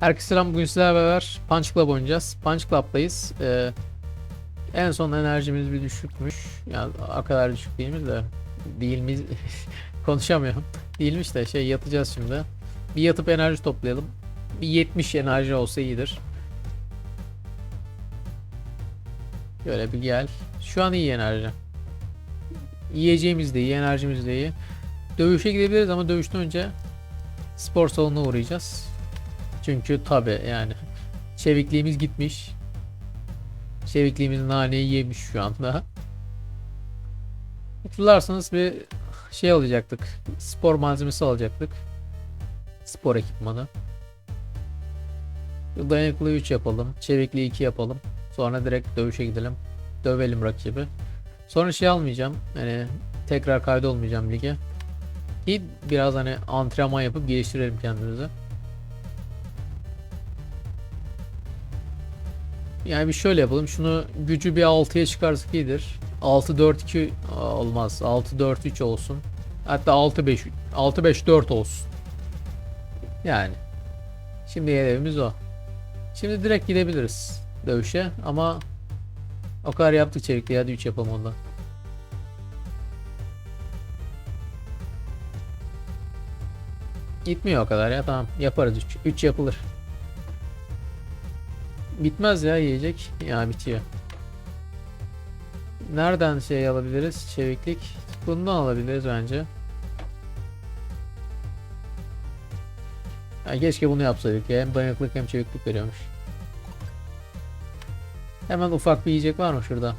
Herkese selam. Bugün sizlerle beraber Punch Club oynayacağız. Punch Club'dayız. Ee, en son enerjimiz bir düşükmüş. Yani o kadar düşük değilmiş de. Değil mi? Konuşamıyorum. Değilmiş de şey yatacağız şimdi. Bir yatıp enerji toplayalım. Bir 70 enerji olsa iyidir. Şöyle bir gel. Şu an iyi enerji. Yiyeceğimiz de iyi, enerjimiz de iyi. Dövüşe gidebiliriz ama dövüşten önce spor salonuna uğrayacağız. Çünkü tabi yani çevikliğimiz gitmiş. Çevikliğimiz naneyi yemiş şu anda. Hatırlarsanız bir şey alacaktık. Spor malzemesi alacaktık. Spor ekipmanı. Dayanıklı 3 yapalım. Çevikliği 2 yapalım. Sonra direkt dövüşe gidelim. Dövelim rakibi. Sonra şey almayacağım. Yani tekrar kaydolmayacağım lige. Ki biraz hani antrenman yapıp geliştirelim kendimizi. Yani bir şöyle yapalım. Şunu gücü bir 6'ya çıkarsak iyidir. 6-4-2 olmaz. 6-4-3 olsun. Hatta 6-5 6-5-4 olsun. Yani. Şimdi hedefimiz o. Şimdi direkt gidebiliriz dövüşe ama o kadar yaptık çevikliği hadi 3 yapalım ondan. Gitmiyor o kadar ya tamam yaparız 3. 3 yapılır. Bitmez ya yiyecek. Ya bitiyor. Nereden şey alabiliriz? Çeviklik. Bundan alabiliriz bence. Ya keşke bunu yapsaydık ya. Hem dayanıklık hem çeviklik veriyormuş. Hemen ufak bir yiyecek var mı şurada?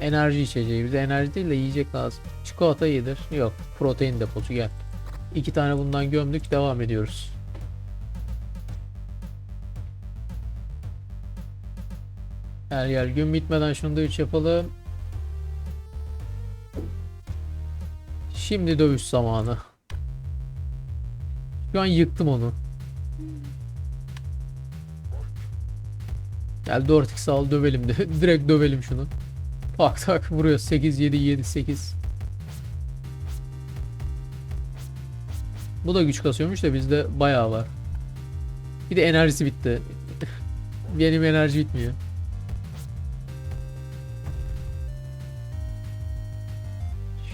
Enerji içeceği. Bize enerji değil de yiyecek lazım. Çikolata iyidir. Yok. Protein deposu gel. İki tane bundan gömdük. Devam ediyoruz. Gel gel gün bitmeden şunu da 3 yapalım. Şimdi dövüş zamanı. Şu an yıktım onu. Gel 4x al dövelim de. Direkt dövelim şunu. Tak tak vuruyor. 8 7 7 8. Bu da güç kasıyormuş da bizde bayağı var. Bir de enerjisi bitti. Benim enerji bitmiyor.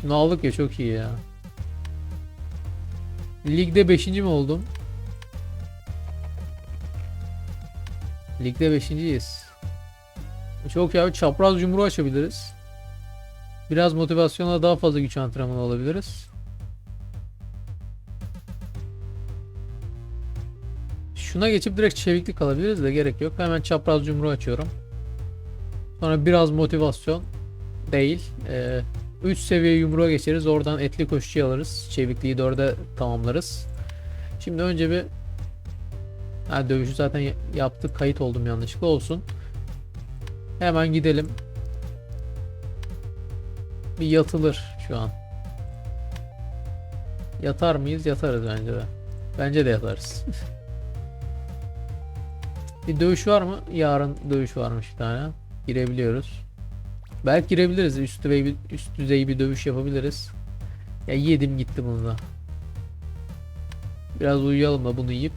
Şunu aldık ya çok iyi ya. Ligde 5. mi oldum? Ligde 5.yiz. Çok ya çapraz yumruğu açabiliriz. Biraz motivasyonla daha fazla güç antrenmanı alabiliriz. Şuna geçip direkt çeviklik alabiliriz de gerek yok. Hemen çapraz yumruğu açıyorum. Sonra biraz motivasyon değil. Ee, 3 seviye yumruğa geçeriz. Oradan etli koşucu alırız. Çevikliği 4'e tamamlarız. Şimdi önce bir ha, dövüşü zaten ya- yaptık. Kayıt oldum yanlışlıkla olsun. Hemen gidelim. Bir yatılır şu an. Yatar mıyız? Yatarız bence de. Bence de yatarız. bir dövüş var mı? Yarın dövüş varmış bir tane. Girebiliyoruz. Belki girebiliriz. Üst düzey bir, üst düzey bir dövüş yapabiliriz. Ya yedim gitti bunu da. Biraz uyuyalım da bunu yiyip.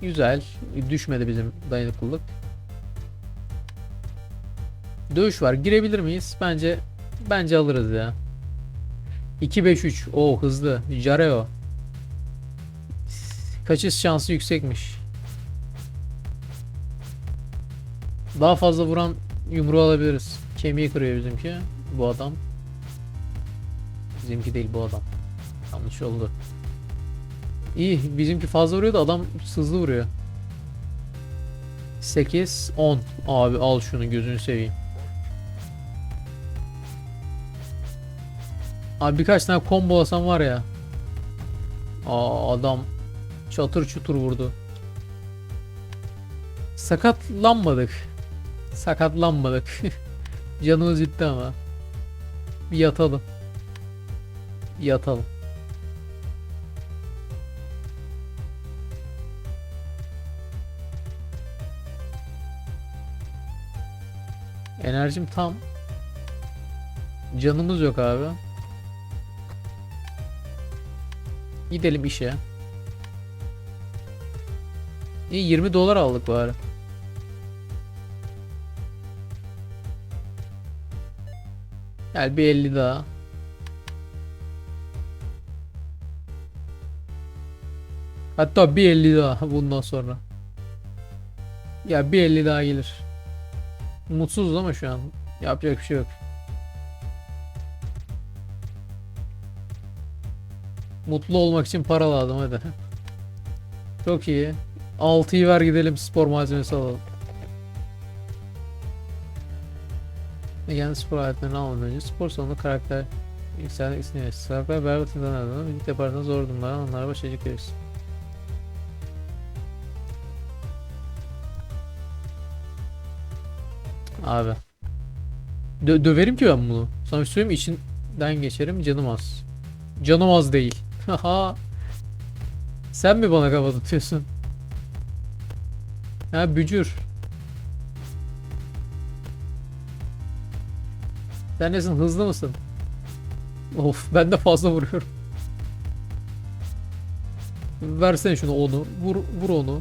Güzel. Düşmedi bizim dayanıklılık. Dövüş var. Girebilir miyiz? Bence bence alırız ya. 2-5-3. Oo hızlı. Jareo. Kaçış şansı yüksekmiş. Daha fazla vuran yumruğu alabiliriz. Kemiği kırıyor bizimki. Bu adam. Bizimki değil bu adam. Yanlış oldu. İyi bizimki fazla vuruyor da adam hızlı vuruyor. 8 10 abi al şunu gözünü seveyim. Abi birkaç tane kombolasam var ya. Aa adam çatır çutur vurdu. Sakatlanmadık. Sakatlanmadık. Canımız bitti ama. Bir yatalım. Bir yatalım. Enerjim tam. Canımız yok abi. Gidelim işe. İyi 20 dolar aldık bari. Gel bir 50 daha. Hatta bir 50 daha bundan sonra. Ya bir 50 daha gelir. Mutsuzuz ama şu an. Yapacak bir şey yok. Mutlu olmak için para lazım hadi. Çok iyi. 6'yı ver gidelim spor malzemesi alalım. Yani spor aletlerini almadan önce spor salonu karakter yükselmek istemiyor. Karakter berbat insanlardan birlikte yaparsanız zor durumlara onlara başlayacak verirsin. Abi. Dö- döverim ki ben bunu. Sana bir şey söyleyeyim? İçinden geçerim canım az. Canım az değil. Haha. Sen mi bana kafa tutuyorsun? Ha bücür. Sen nesin hızlı mısın? Of ben de fazla vuruyorum. Versene şunu onu. Vur, vur onu.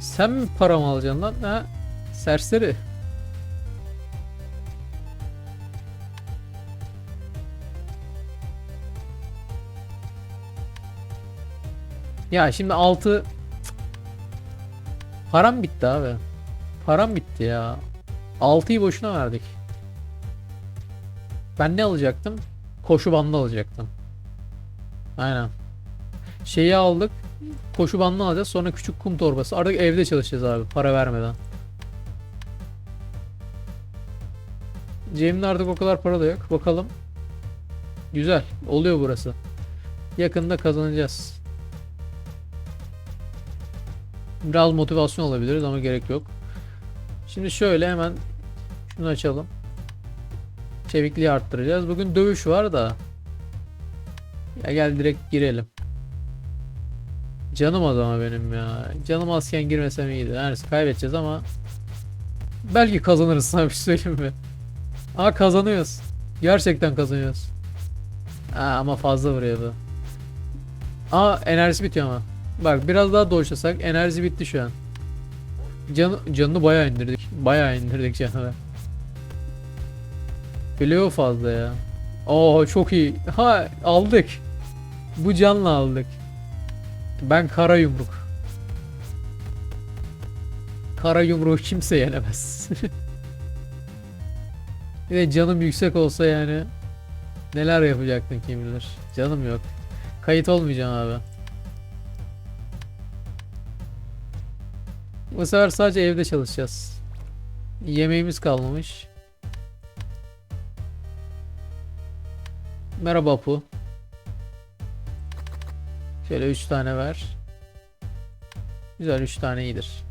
Sen mi paramı alacaksın lan? Ha? Serseri. Ya şimdi 6 Param bitti abi. Param bitti ya. 6'yı boşuna verdik. Ben ne alacaktım? Koşu bandı alacaktım. Aynen. Şeyi aldık. Koşu bandını alacağız. Sonra küçük kum torbası. Artık evde çalışacağız abi. Para vermeden. Cem'in artık o kadar para da yok. Bakalım. Güzel. Oluyor burası. Yakında kazanacağız. Biraz motivasyon alabiliriz ama gerek yok. Şimdi şöyle hemen şunu açalım. Çevikliği arttıracağız. Bugün dövüş var da. Ya gel direkt girelim. Canım az benim ya. Canım azken girmesem iyiydi. Yani kaybedeceğiz ama belki kazanırız sana bir şey söyleyeyim mi? Aa kazanıyoruz. Gerçekten kazanıyoruz. Aa, ama fazla vuruyor bu. Aa enerjisi bitiyor ama. Bak biraz daha doşlasak enerji bitti şu an. Can, canını bayağı indirdik. Bayağı indirdik canını. Biliyor fazla ya. Oo çok iyi. Ha aldık. Bu canla aldık. Ben kara yumruk. Kara yumruğu kimse yenemez. Bir de canım yüksek olsa yani neler yapacaktın kim bilir. Canım yok. Kayıt olmayacağım abi. Bu sefer sadece evde çalışacağız. Yemeğimiz kalmamış. Merhaba Apu. Şöyle 3 tane ver. Güzel 3 tane iyidir.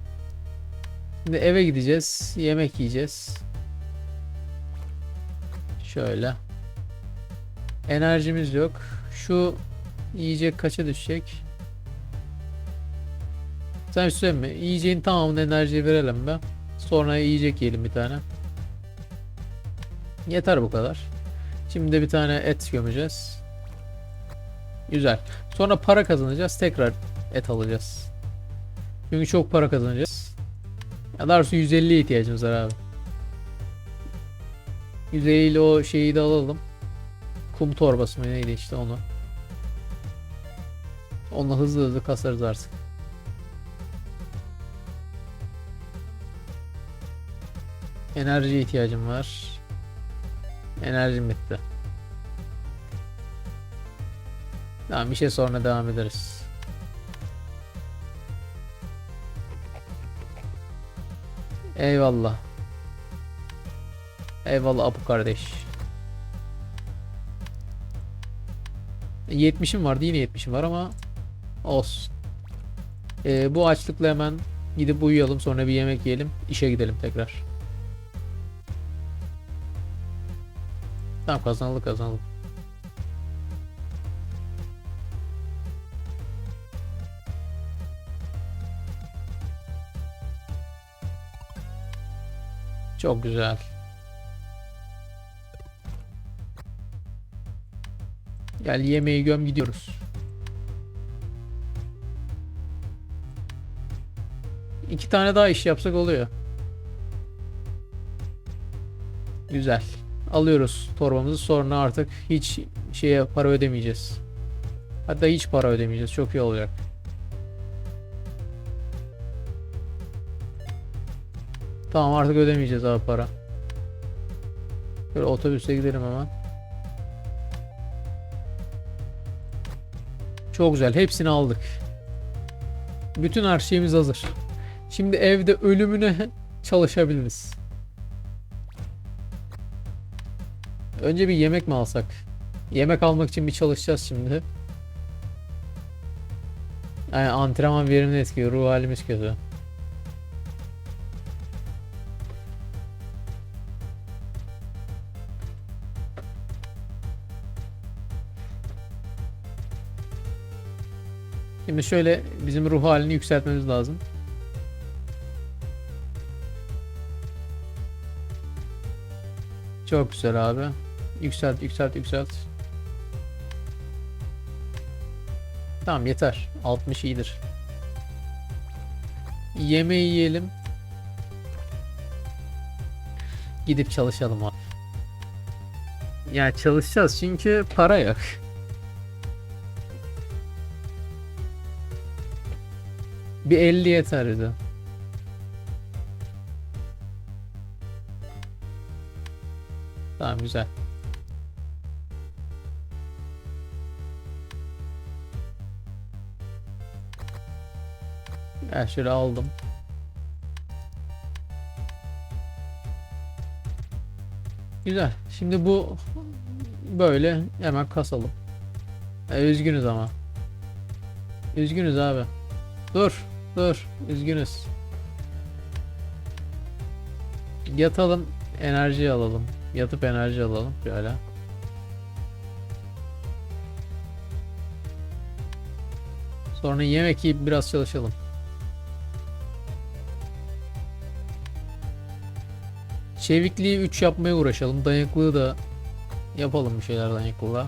Şimdi eve gideceğiz. Yemek yiyeceğiz. Şöyle. Enerjimiz yok. Şu yiyecek kaça düşecek? Sen bir şey mi? Yiyeceğin tamamını enerjiye verelim be. Sonra yiyecek yiyelim bir tane. Yeter bu kadar. Şimdi de bir tane et gömeceğiz. Güzel. Sonra para kazanacağız. Tekrar et alacağız. Çünkü çok para kazanacağız. Ya daha doğrusu 150'ye ihtiyacımız var abi. 150 ile o şeyi de alalım. Kum torbası mı neydi işte onu. Onunla hızlı hızlı kasarız artık. Enerjiye ihtiyacım var. Enerjim bitti. Tamam bir şey sonra devam ederiz. Eyvallah. Eyvallah Apu kardeş. 70'im vardı yine 70'im var ama olsun. Ee, bu açlıkla hemen gidip uyuyalım sonra bir yemek yiyelim işe gidelim tekrar. Tamam kazanalım kazanalım. Çok güzel. Gel yemeği göm gidiyoruz. İki tane daha iş yapsak oluyor. Güzel. Alıyoruz torbamızı sonra artık hiç şeye para ödemeyeceğiz. Hatta hiç para ödemeyeceğiz. Çok iyi olacak. Tamam artık ödemeyeceğiz abi para. Böyle otobüse gidelim hemen. Çok güzel. Hepsini aldık. Bütün her şeyimiz hazır. Şimdi evde ölümüne çalışabiliriz. Önce bir yemek mi alsak? Yemek almak için bir çalışacağız şimdi. Yani antrenman verimini etkiliyor. Ruh halimiz kötü. Şimdi şöyle bizim ruh halini yükseltmemiz lazım. Çok güzel abi. Yükselt, yükselt, yükselt. Tamam yeter. 60 iyidir. Yemeği yiyelim. Gidip çalışalım abi. Ya çalışacağız çünkü para yok. Bir 50 yeter bize. Tamam güzel. Ya şöyle aldım. Güzel. Şimdi bu böyle hemen kasalım. E, üzgünüz ama. Üzgünüz abi. Dur, dur. Üzgünüz. Yatalım, enerji alalım. Yatıp enerji alalım şöyle. Sonra yemek yiyip biraz çalışalım. Çevikliği 3 yapmaya uğraşalım. Dayanıklığı da yapalım bir şeyler dayanıklılığa.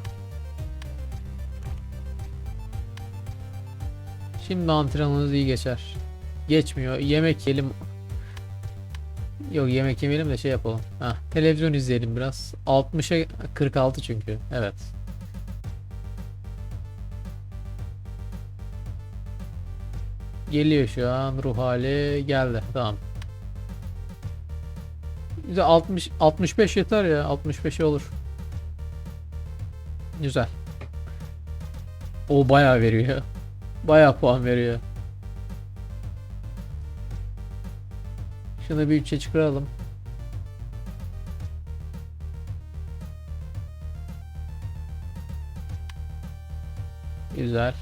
Şimdi antrenmanınız iyi geçer. Geçmiyor. Yemek yiyelim. Yok yemek yemeyelim de şey yapalım. Heh, televizyon izleyelim biraz. 60'a 46 çünkü. Evet. Geliyor şu an ruh hali geldi. Tamam. Güzel 60 65 yeter ya. 65 olur. Güzel. O bayağı veriyor. Bayağı puan veriyor. Şunu bir 3'e çıkaralım. Güzel.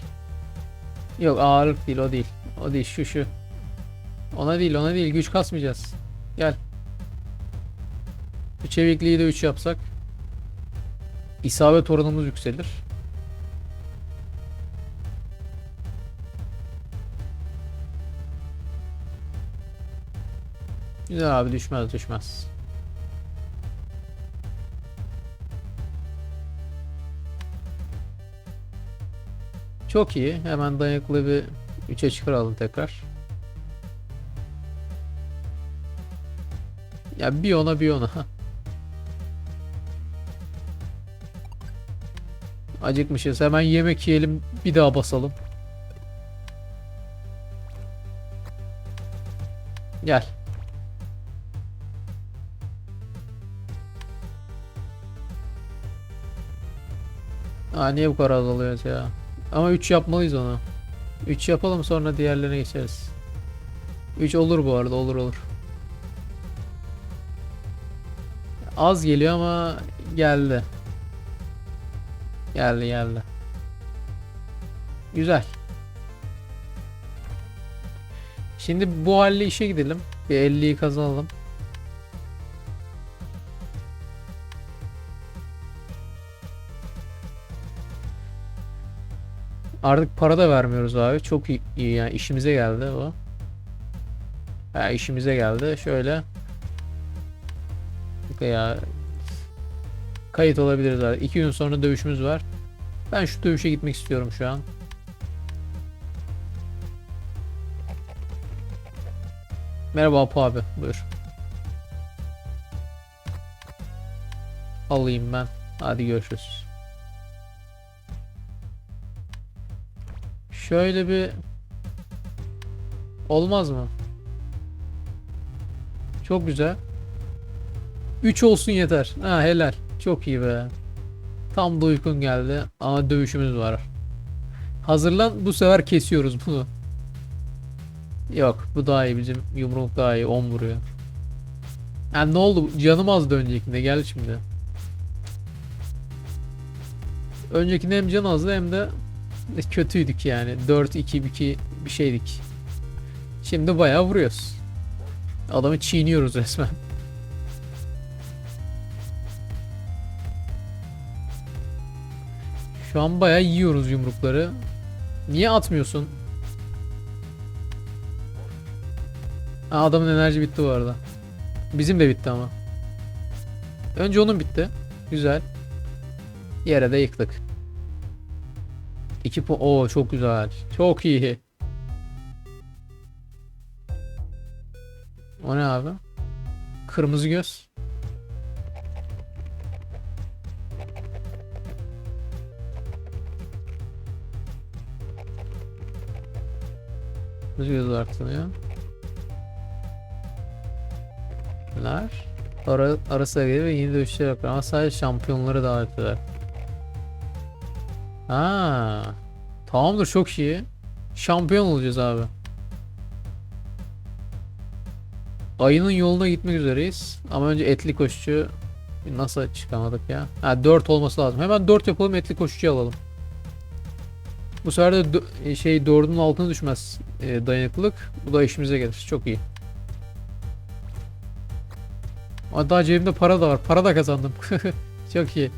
Yok ağırlık değil o değil. O değil şu şu. Ona değil ona değil güç kasmayacağız. Gel. Bu çevikliği de 3 yapsak. İsabet oranımız yükselir. Güzel abi düşmez düşmez. Çok iyi. Hemen dayanıklı bir 3'e çıkaralım tekrar. Ya bir ona bir ona. Acıkmışız. Hemen yemek yiyelim. Bir daha basalım. Gel. Aa niye bu kadar az alıyoruz ya? Ama 3 yapmalıyız onu. 3 yapalım sonra diğerlerine geçeriz. 3 olur bu arada olur olur. Az geliyor ama geldi. Geldi geldi. Güzel. Şimdi bu halde işe gidelim. Bir 50'yi kazanalım. Artık para da vermiyoruz abi. Çok iyi, iyi yani işimize geldi o. Ha, işimize geldi. Şöyle. Ya kayıt olabiliriz abi. İki gün sonra dövüşümüz var. Ben şu dövüşe gitmek istiyorum şu an. Merhaba Apo abi. Buyur. Alayım ben. Hadi görüşürüz. Şöyle bir olmaz mı? Çok güzel. 3 olsun yeter. Ha helal. Çok iyi be. Tam da uykun geldi ama dövüşümüz var. Hazırlan bu sefer kesiyoruz bunu. Yok bu daha iyi bizim yumruk daha iyi 10 vuruyor. Yani ne oldu canım azdı öncekinde gel şimdi. Öncekinde hem can azdı hem de kötüydük yani 4-2-2 bir şeydik. Şimdi bayağı vuruyoruz. Adamı çiğniyoruz resmen. Şu an bayağı yiyoruz yumrukları. Niye atmıyorsun? Aa, adamın enerji bitti bu arada. Bizim de bitti ama. Önce onun bitti. Güzel. Yere de yıktık. 2 puan. Oo çok güzel. Çok iyi. O ne abi? Kırmızı göz. Kırmızı göz artırıyor. Neler? Ara, arası gelir ve yeni dövüşler yapar ama sadece şampiyonları davet eder. Ha. Tamamdır çok iyi. Şampiyon olacağız abi. Ayının yoluna gitmek üzereyiz. Ama önce etli koşucu nasıl çıkamadık ya? Ha 4 olması lazım. Hemen 4 yapalım etli koşucuyu alalım. Bu sefer de şey 4'ün altına düşmez e, dayanıklılık. Bu da işimize gelir. Çok iyi. Ama daha cebimde para da var. Para da kazandım. Çok iyi.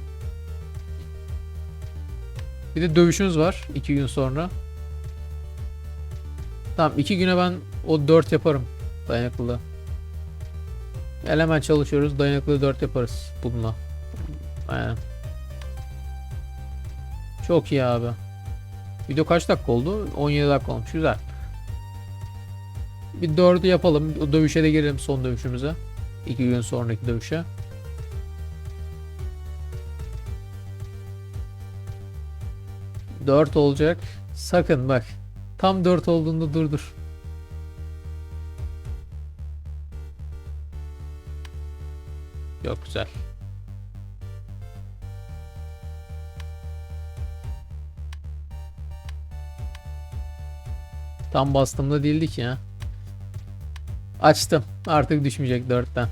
Bir de dövüşümüz var 2 gün sonra. Tamam 2 güne ben o 4 yaparım dayanıklılığı. Gel hemen çalışıyoruz. Dayanıklı 4 yaparız bununla. Aynen. Çok iyi abi. Video kaç dakika oldu? 17 dakika olmuş. Güzel. Bir 4'ü yapalım. O dövüşe de girelim son dövüşümüze. 2 gün sonraki dövüşe. Dört olacak. Sakın bak. Tam 4 olduğunda durdur. Yok güzel. Tam bastığımda değildi ki ya. Açtım. Artık düşmeyecek 4'ten.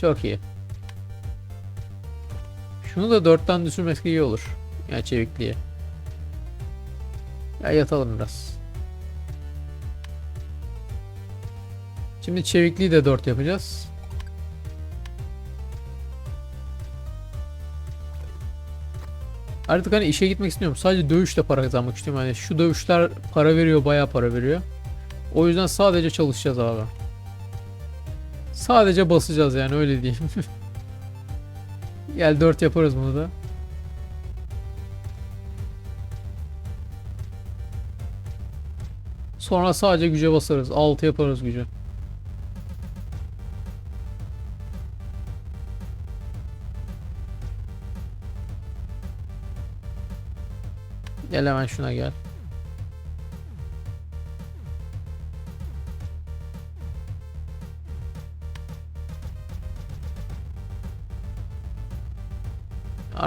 Çok iyi. Şunu da 4'ten düşürmek iyi olur. Ya çevikliğe. Ya yatalım biraz. Şimdi çevikliği de 4 yapacağız. Artık hani işe gitmek istemiyorum. Sadece dövüşle para kazanmak istiyorum. Yani şu dövüşler para veriyor, bayağı para veriyor. O yüzden sadece çalışacağız abi. Sadece basacağız yani öyle diyeyim. Gel 4 yaparız bunu da. Sonra sadece güce basarız. 6 yaparız gücü. Gel hemen şuna gel.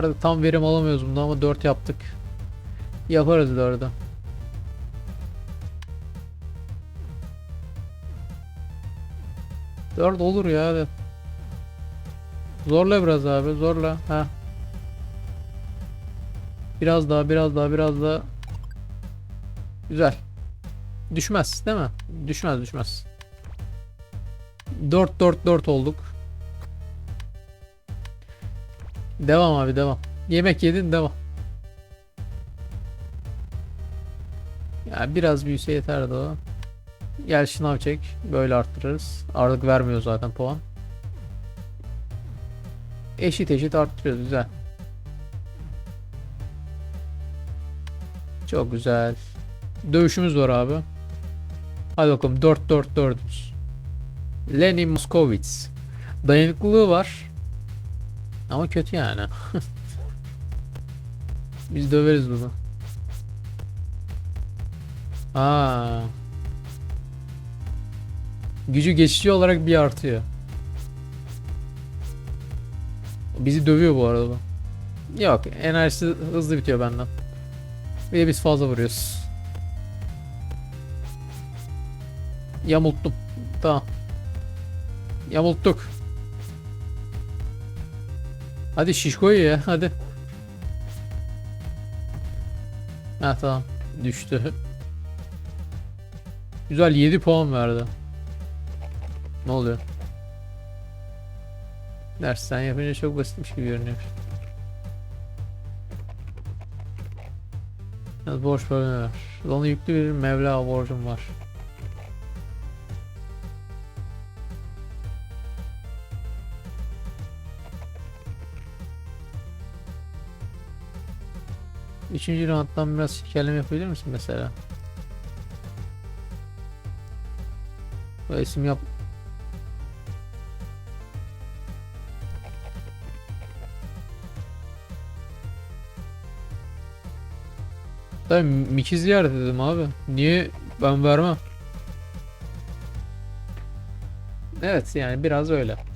Arada tam verim alamıyoruz bunda ama 4 yaptık. Yaparız 4'ü. Dört olur ya hadi. Zorla biraz abi zorla. Ha. Biraz daha biraz daha biraz daha. Güzel. Düşmez değil mi? Düşmez düşmez. 4 4 4 olduk. Devam abi devam. Yemek yedin devam. Ya biraz büyüse yeterdi o. Gel şınav çek. Böyle arttırırız. Artık vermiyor zaten puan. Eşit eşit arttırıyoruz güzel. Çok güzel. Dövüşümüz var abi. Hadi bakalım 4-4-4'üz. Lenin Moskowitz. Dayanıklılığı var. Ama kötü yani. Biz döveriz bunu. Aa. Gücü geçici olarak bir artıyor. Bizi dövüyor bu arada. Yok enerjisi hızlı bitiyor benden. Bir biz fazla vuruyoruz. Yamulttum. Tamam. Yamulttuk. Hadi şişkoyu ya hadi. Ha tamam. Düştü. Güzel 7 puan verdi. Ne oluyor? Dersten yapınca çok basitmiş gibi görünüyor. Biraz borç bölümü var. Ona yüklü bir Mevla borcum var. Üçüncü rounddan biraz şekerleme yapabilir misin mesela? Bu isim yap. Ben Mickey ziyaret dedim abi. Niye ben vermem? Evet yani biraz öyle.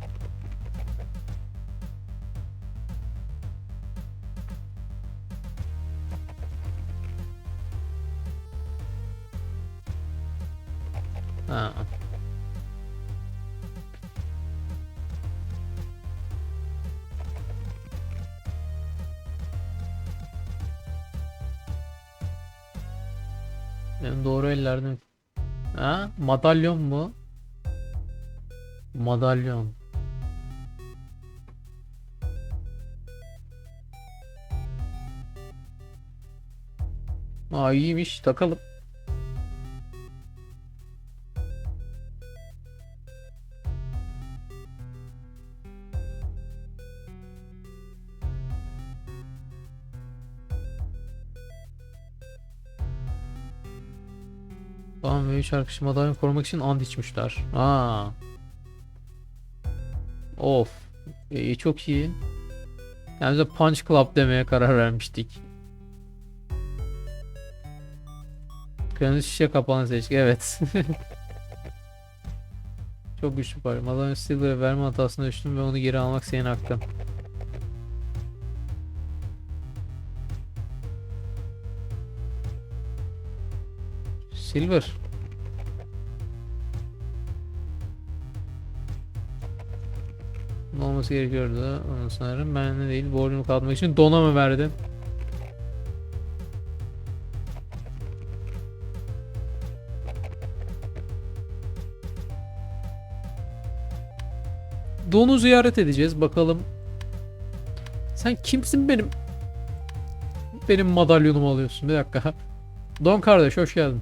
Benim doğru ellerden. Ha? Madalyon mu? Madalyon. Aa iyiymiş takalım. Arkadaşı madalyonu korumak için ant içmişler. Aa. Of. İyi çok iyi. Yani bize Punch Club demeye karar vermiştik. Kırmızı şişe kapağını seçtik. Evet. çok güçlü var. Madalyon Steeler'e verme hatasına düştüm ve onu geri almak senin hakkın. Silver. Olması gerekiyordu onu sanırım. Ben de değil borcumu kalmak için dona mı verdin? Don'u ziyaret edeceğiz bakalım. Sen kimsin benim? Benim madalyonumu alıyorsun. Bir dakika. Don kardeş hoş geldin.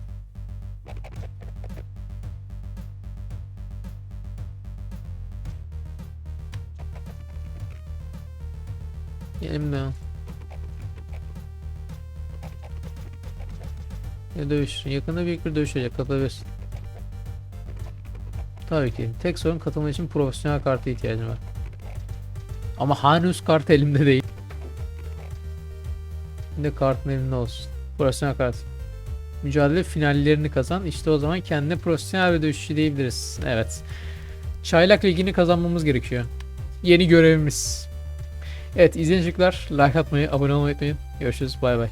Elimde. Ne dövüş? Yakında büyük bir dövüş olacak. Katılabilirsin. Tabii ki. Tek sorun katılma için profesyonel karta ihtiyacım var. Ama henüz kart elimde değil. Şimdi kartın elinde olsun. Profesyonel kart. Mücadele finallerini kazan. İşte o zaman kendine profesyonel bir dövüşçü diyebiliriz. Evet. Çaylak ligini kazanmamız gerekiyor. Yeni görevimiz. Evet izleyiciler like atmayı, abone olmayı unutmayın. Görüşürüz. Bay bay.